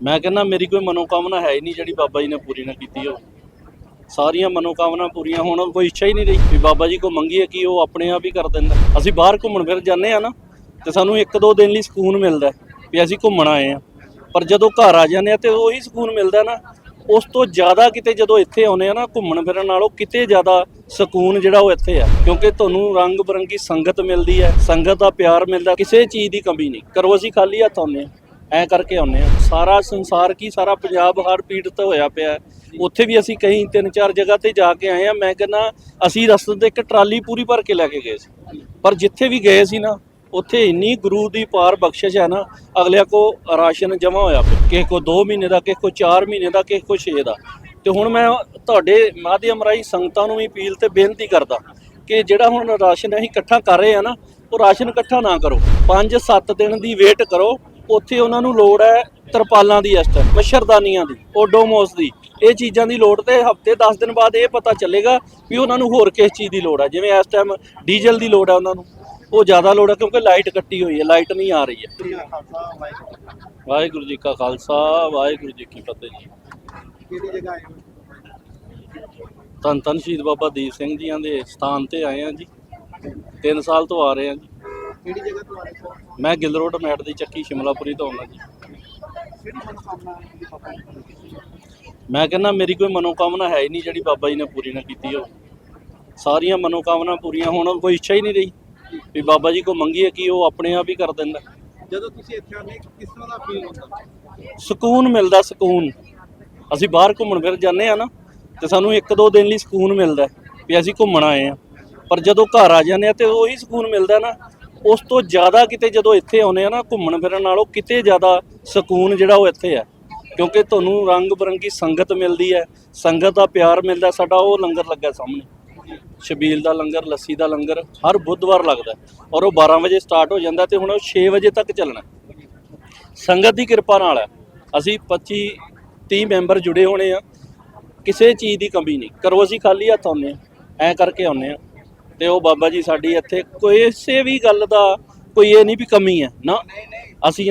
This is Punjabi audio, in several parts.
ਮੈਂ ਕਹਿੰਦਾ ਮੇਰੀ ਕੋਈ ਮਨੋਕਾਮਨਾ ਹੈ ਹੀ ਨਹੀਂ ਜਿਹੜੀ ਬਾਬਾ ਜੀ ਨੇ ਪੂਰੀ ਨਾ ਕੀਤੀ ਹੋ ਸਾਰੀਆਂ ਮਨੋਕਾਮਨਾ ਪੂਰੀਆਂ ਹੋਣ, ਕੋਈ ਇੱਛਾ ਹੀ ਨਹੀਂ ਰਹੀ ਵੀ ਬਾਬਾ ਜੀ ਕੋ ਮੰਗੀਏ ਕਿ, ਉਹ ਆਪਣੇ ਆਪ ਹੀ ਕਰ ਦਿੰਦਾ। ਅਸੀਂ ਬਾਹਰ ਘੁੰਮਣ ਫਿਰ ਜਾਂਦੇ ਆ ਨਾ, ਤੇ ਸਾਨੂੰ ਇੱਕ ਦੋ ਦਿਨ ਲਈ ਸਕੂਨ ਮਿਲਦਾ ਹੈ ਵੀ ਅਸੀਂ ਘੁੰਮਣ ਆਏ ਆ ਪਰ ਜਦੋਂ ਘਰ ਆ ਜਾਂਦੇ ਆ ਤੇ ਉਹੀ ਸਕੂਨ ਮਿਲਦਾ ਨਾ, ਉਸ ਤੋਂ ਜ਼ਿਆਦਾ ਕਿਤੇ ਜਦੋਂ ਇੱਥੇ ਆਉਨੇ ਆ ਨਾ ਘੁੰਮਣ ਫਿਰਨ ਨਾਲੋਂ, ਕਿਤੇ ਜ਼ਿਆਦਾ ਸਕੂਨ ਜਿਹੜਾ ਉਹ ਇੱਥੇ ਆ। ਕਿਉਂਕਿ ਤੁਹਾਨੂੰ ਰੰਗ ਬਰੰਗੀ ਸੰਗਤ ਮਿਲਦੀ ਹੈ, ਸੰਗਤ ਦਾ ਪਿਆਰ ਮਿਲਦਾ, ਕਿਸੇ ਚੀਜ਼ ਦੀ ਕਮੀ ਨਹੀਂ। ਕਰੋ ਅਸੀਂ ਖਾਲੀ ਹੱਥ ਆਉਂਦੇ ਆ ਐ ਕਰਕੇ ਆਉਂਦੇ ਆ ਸਾਰਾ ਸੰਸਾਰ ਕੀ, ਸਾਰਾ ਪੰਜਾਬ ਹਰ ਪੀੜਤ ਹੋਇਆ ਪਿਆ ਉੱਥੇ ਵੀ ਅਸੀਂ ਕਈ ਤਿੰਨ ਚਾਰ ਜਗ੍ਹਾ ਤੇ ਜਾ ਕੇ ਆਏ ਆ ਮੈਂ ਕਹਿੰਦਾ, ਅਸੀਂ ਰਸਤੇ ਤੇ ਇੱਕ ਟਰਾਲੀ ਪੂਰੀ ਭਰ ਕੇ ਲੈ ਕੇ ਗਏ ਸੀ। ਪਰ ਜਿੱਥੇ ਵੀ ਗਏ ਸੀ ਨਾ, ਉੱਥੇ ਇੰਨੀ ਗੁਰੂ ਦੀ ਪਾਰ ਬਖਸ਼ਿਸ਼ ਹੈ ਨਾ, ਅਗਲਿਆਂ ਕੋ ਰਾਸ਼ਨ ਜਮਾ ਹੋਇਆ ਪਿਆ। ਕਿਸੇ ਕੋ 2 ਮਹੀਨੇ ਦਾ, ਕਿਸੇ ਕੋ 4 ਮਹੀਨੇ ਦਾ, ਕਿਸੇ ਕੋ 6 ਦਾ। ਤੇ ਹੁਣ ਮੈਂ ਤੁਹਾਡੇ ਮਾਧਿਅਮ ਰਾਹੀਂ ਸੰਗਤਾਂ ਨੂੰ ਵੀ ਅਪੀਲ ਤੇ ਬੇਨਤੀ ਕਰਦਾ ਕਿ ਜਿਹੜਾ ਹੁਣ ਰਾਸ਼ਨ ਅਸੀਂ ਇਕੱਠਾ ਕਰ ਰਹੇ ਆ ਨਾ, ਉਹ ਰਾਸ਼ਨ ਇਕੱਠਾ ਨਾ ਕਰੋ। 5-7 ਦਿਨ ਦੀ ਵੇਟ ਕਰੋ। ਉੱਥੇ ਉਹਨਾਂ ਨੂੰ ਲੋੜ ਹੈ ਤਰਪਾਲਾਂ ਦੀ ਇਸ ਟਾਈਮ ਮੱਛਰਦਾਨੀਆਂ ਦੀ ਓਡੋਮੋਸ ਦੀ। ਇਹ ਚੀਜ਼ਾਂ ਦੀ ਲੋੜ ਤੇ ਹਫ਼ਤੇ 10 ਦਿਨ ਬਾਅਦ ਇਹ ਪਤਾ ਚੱਲੇਗਾ ਵੀ ਉਹਨਾਂ ਨੂੰ ਹੋਰ ਕਿਸ ਚੀਜ਼ ਦੀ ਲੋੜ ਹੈ। ਜਿਵੇਂ ਇਸ ਟਾਈਮ ਡੀਜ਼ਲ ਦੀ ਲੋੜ ਹੈ ਉਹਨਾਂ ਨੂੰ। ਉਹ ਜ਼ਿਆਦਾ ਲੋੜ ਹੈ ਕਿਉਂਕਿ ਲਾਈਟ ਕੱਟੀ ਹੋਈ ਹੈ ਲਾਈਟ ਨਹੀਂ ਆ ਰਹੀ ਹੈ। ਵਾਹਿਗੁਰੂ ਜੀ ਕਾ ਖਾਲਸਾ ਵਾਹਿਗੁਰੂ ਜੀ ਕੀ ਫਤਿਹ ਜੀ। ਕਿਹੜੀ ਜਗ੍ਹਾ ਆਏ ਧੰਨ ਧੰਨ ਸ਼ਹੀਦ ਬਾਬਾ ਦੀਪ ਸਿੰਘ ਜੀਆਂ ਦੇ ਸਥਾਨ ਤੇ ਆਏ ਆ ਜੀ। 3 ਸਾਲ ਤੋਂ ਆ ਰਹੇ ਆ ਜੀ। ਕਿਹੜੀ ਜਗ੍ਹਾ ਤੋਂ ਆਏ ਹੋ? ਮੈਂ ਗਿੱਲ ਰੋਡ ਮੈਟ ਦੀ ਚੱਕੀ ਸ਼ਿਮਲਾਪੁਰੀ ਤੋਂ ਆਉਣਾ ਜੀ। ਕਿਹੜੀ ਮਨੋਕਾਮਨਾ ਹੈ ਜਿਹੜੀ ਬਾਬਾ ਜੀ ਨੇ ਕੀਤੀ? ਹੈ? ਮੈਂ ਕਹਿੰਦਾ ਮੇਰੀ ਕੋਈ ਮਨੋਕਾਮਨਾ ਹੈ ਹੀ ਨਹੀਂ ਜਿਹੜੀ ਬਾਬਾ ਜੀ ਨੇ ਪੂਰੀ ਨਾ ਕੀਤੀ ਹੋ ਸਾਰੀਆਂ ਮਨੋਕਾਮਨਾ ਪੂਰੀਆਂ ਹੋਣ ਕੋਈ ਇੱਛਾ ਹੀ ਨਹੀਂ ਰਹੀ ਵੀ ਬਾਬਾ ਜੀ ਕੋ ਮੰਗੀਏ ਕਿ ਉਹ ਆਪਣੇ ਆਪ ਹੀ ਕਰ ਦਿੰਦਾ। ਜਦੋਂ ਤੁਸੀਂ ਇੱਥੇ ਆਉਂਦੇ ਕਿਸ ਤਰ੍ਹਾਂ ਦਾ ਫੀਲ ਹੁੰਦਾ? ਸਕੂਨ ਮਿਲਦਾ ਸਕੂਨ। ਅਸੀਂ ਬਾਹਰ ਘੁੰਮਣ ਫਿਰ ਜਾਂਦੇ ਆ ਨਾ ਤੇ ਸਾਨੂੰ ਇੱਕ ਦੋ ਦਿਨ ਲਈ ਸਕੂਨ ਮਿਲਦਾ ਹੈ ਵੀ ਅਸੀਂ ਘੁੰਮਣ ਆਏ ਆ ਪਰ ਜਦੋਂ ਘਰ ਆ ਜਾਂਦੇ ਆ ਤੇ ਉਹੀ ਸਕੂਨ ਮਿਲਦਾ ਨਾ ਉਸ ਤੋਂ ਜ਼ਿਆਦਾ ਕਿਤੇ ਜਦੋਂ ਇੱਥੇ ਆਉਨੇ ਆ ਨਾ ਘੁੰਮਣ ਫਿਰਨ ਨਾਲੋਂ ਕਿਤੇ ਜ਼ਿਆਦਾ ਸਕੂਨ ਜਿਹੜਾ ਉਹ ਇੱਥੇ ਹੈ। ਕਿਉਂਕਿ ਤੁਹਾਨੂੰ ਰੰਗ ਬਰੰਗੀ ਸੰਗਤ ਮਿਲਦੀ ਹੈ, ਸੰਗਤ ਦਾ ਪਿਆਰ ਮਿਲਦਾ, ਸਾਡਾ ਉਹ ਲੰਗਰ ਲੱਗਾ ਸਾਹਮਣੇ। ਸ਼ਬੀਲ ਦਾ ਲੰਗਰ, ਲੱਸੀ ਦਾ ਲੰਗਰ, ਹਰ ਬੁੱਧਵਾਰ ਲੱਗਦਾ ਔਰ ਉਹ 12 ਵਜੇ ਸਟਾਰਟ ਹੋ ਜਾਂਦਾ ਤੇ ਹੁਣ ਉਹ 6 ਵਜੇ ਤੱਕ ਚੱਲਣਾ ਸੰਗਤ ਦੀ ਕਿਰਪਾ ਨਾਲ ਹੈ। ਅਸੀਂ 25 30 ਮੈਂਬਰ ਜੁੜੇ ਹੋਣੇ ਆ। ਕਿਸੇ ਚੀਜ਼ ਦੀ ਕਮੀ ਨਹੀਂ। ਕਰੋ ਅਸੀਂ ਖਾਲੀ ਹੱਥ ਆਉਂਦੇ ਆ ਐ ਕਰਕੇ ਆਉਂਦੇ ਆ ਤੇ ਉਹ ਬਾਬਾ ਜੀ ਸਾਡੀ ਇੱਥੇ ਕੋਈ ਕਿਸੇ ਵੀ ਗੱਲ ਦਾ ਕੋਈ ਇਹ ਨਹੀਂ ਵੀ ਕਮੀ ਹੈ, ਨਾ। ਅਸੀਂ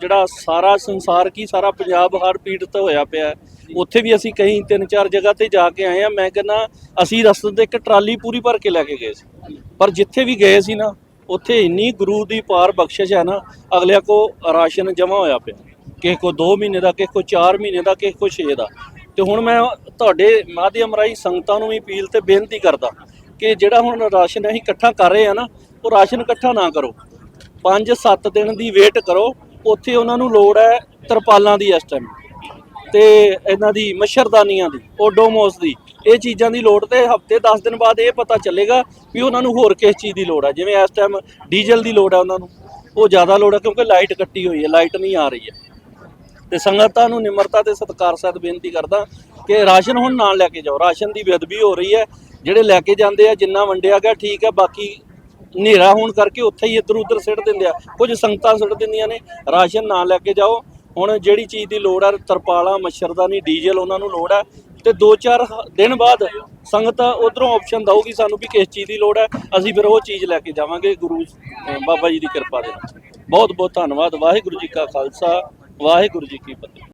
ਜਿਹੜਾ ਸਾਰਾ ਸੰਸਾਰ ਕੀ ਸਾਰਾ ਪੰਜਾਬ ਹਰ ਪੀੜਤ ਹੋਇਆ ਪਿਆ ਉੱਥੇ ਵੀ ਅਸੀਂ ਕਈ ਤਿੰਨ ਚਾਰ ਜਗ੍ਹਾ ਤੇ ਜਾ ਕੇ ਆਏ ਆ ਮੈਂ ਕਹਿੰਦਾ, ਅਸੀਂ ਰਸਤੇ ਤੇ ਇੱਕ ਟਰਾਲੀ ਪੂਰੀ ਭਰ ਕੇ ਲੈ ਕੇ ਗਏ ਸੀ। ਪਰ ਜਿੱਥੇ ਵੀ ਗਏ ਸੀ ਨਾ, ਉੱਥੇ ਇੰਨੀ ਗੁਰੂ ਦੀ ਪਾਰ ਬਖਸ਼ਿਸ਼ ਹੈ ਨਾ ਅਗਲਿਆਂ ਕੋ ਰਾਸ਼ਨ ਜਮਾ ਹੋਇਆ ਪਿਆ। ਕਿਸੇ ਕੋ 2 ਮਹੀਨੇ ਦਾ, ਕਿਸੇ ਕੋ 4 ਮਹੀਨੇ ਦਾ, ਕਿਸੇ ਕੋ 6 ਦਾ। ਤੇ ਹੁਣ ਮੈਂ ਤੁਹਾਡੇ ਮਾਧਿਅਮ ਰਾਹੀਂ ਸੰਗਤਾਂ ਨੂੰ ਵੀ ਅਪੀਲ ਤੇ ਬੇਨਤੀ ਕਰਦਾ ਕਿ ਜਿਹੜਾ ਹੁਣ ਰਾਸ਼ਨ ਅਸੀਂ ਇਕੱਠਾ ਕਰ ਰਹੇ ਆ ਨਾ, ਉਹ ਰਾਸ਼ਨ ਇਕੱਠਾ ਨਾ ਕਰੋ। 5-7 ਦਿਨ ਦੀ ਵੇਟ ਕਰੋ, ਉੱਥੇ ਉਹਨਾਂ ਨੂੰ ਲੋੜ ਹੈ ਤਰਪਾਲਾਂ ਦੀ ਇਸ ਟਾਈਮ ਤੇ ਇਹਨਾਂ ਦੀ ਮੱਛਰਦਾਨੀਆਂ ਦੀ, ਓਡੋਮੋਸ ਦੀ, ਇਹ ਚੀਜ਼ਾਂ ਦੀ ਲੋੜ ਤੇ ਹਫ਼ਤੇ 10 ਦਿਨ ਬਾਅਦ ਇਹ ਪਤਾ ਚੱਲੇਗਾ ਵੀ ਉਹਨਾਂ ਨੂੰ ਹੋਰ ਕਿਸ ਚੀਜ਼ ਦੀ ਲੋੜ ਹੈ। ਜਿਵੇਂ ਇਸ ਟਾਈਮ ਡੀਜ਼ਲ ਦੀ ਲੋੜ ਹੈ ਉਹਨਾਂ ਨੂੰ, ਉਹ ਜ਼ਿਆਦਾ ਲੋੜ ਹੈ ਕਿਉਂਕਿ ਲਾਈਟ ਕੱਟੀ ਹੋਈ ਹੈ, ਲਾਈਟ ਨਹੀਂ ਆ ਰਹੀ ਹੈ। ਤੇ ਸੰਗਤਾਂ ਨੂੰ ਨਿਮਰਤਾ ਤੇ ਸਤਿਕਾਰ ਸਹਿਤ ਬੇਨਤੀ ਕਰਦਾ ਕਿ ਰਾਸ਼ਨ ਹੁਣ ਨਾਲ ਲੈ ਕੇ ਜਾਓ। ਰਾਸ਼ਨ ਦੀ ਬੇਅਦਬੀ ਹੋ ਰਹੀ ਹੈ ਜਿਹੜੇ ਲੈ ਕੇ ਜਾਂਦੇ ਆ, ਜਿੰਨਾ ਵੰਡਿਆ ਗਿਆ, ਠੀਕ ਹੈ ਬਾਕੀ ਹਨੇਰਾ ਹੋਣ ਕਰਕੇ ਉੱਥੇ ਹੀ ਇੱਧਰ ਉੱਧਰ ਸਿੱਟ ਦਿੰਦੇ ਆ। ਕੁਝ ਸੰਗਤਾਂ ਸਿੱਟ ਦਿੰਦੀਆਂ ਨੇ, ਰਾਸ਼ਨ ਨਾ ਲੈ ਕੇ ਜਾਓ। ਹੁਣ ਜਿਹੜੀ ਚੀਜ਼ ਦੀ ਲੋੜ ਹੈ ਤਰਪਾਲਾਂ, ਮੱਛਰਦਾਨੀ, ਡੀਜ਼ਲ, ਉਹਨਾਂ ਨੂੰ ਲੋੜ ਹੈ ਤੇ 2-4 ਦਿਨ ਬਾਅਦ ਸੰਗਤ ਉਧਰੋਂ ਆਪਸ਼ਨ ਦਊਗੀ ਸਾਨੂੰ ਵੀ ਕਿਸ ਚੀਜ਼ ਦੀ ਲੋੜ ਹੈ ਅਸੀਂ ਫਿਰ ਉਹ ਚੀਜ਼ ਲੈ ਕੇ ਜਾਵਾਂਗੇ, ਗੁਰੂ ਬਾਬਾ ਜੀ ਦੀ ਕਿਰਪਾ ਦੇ ਨਾਲ। ਬਹੁਤ ਬਹੁਤ ਧੰਨਵਾਦ। ਵਾਹਿਗੁਰੂ ਜੀ ਕਾ ਖਾਲਸਾ, ਵਾਹਿਗੁਰੂ ਜੀ ਕੀ ਫਤਿਹ।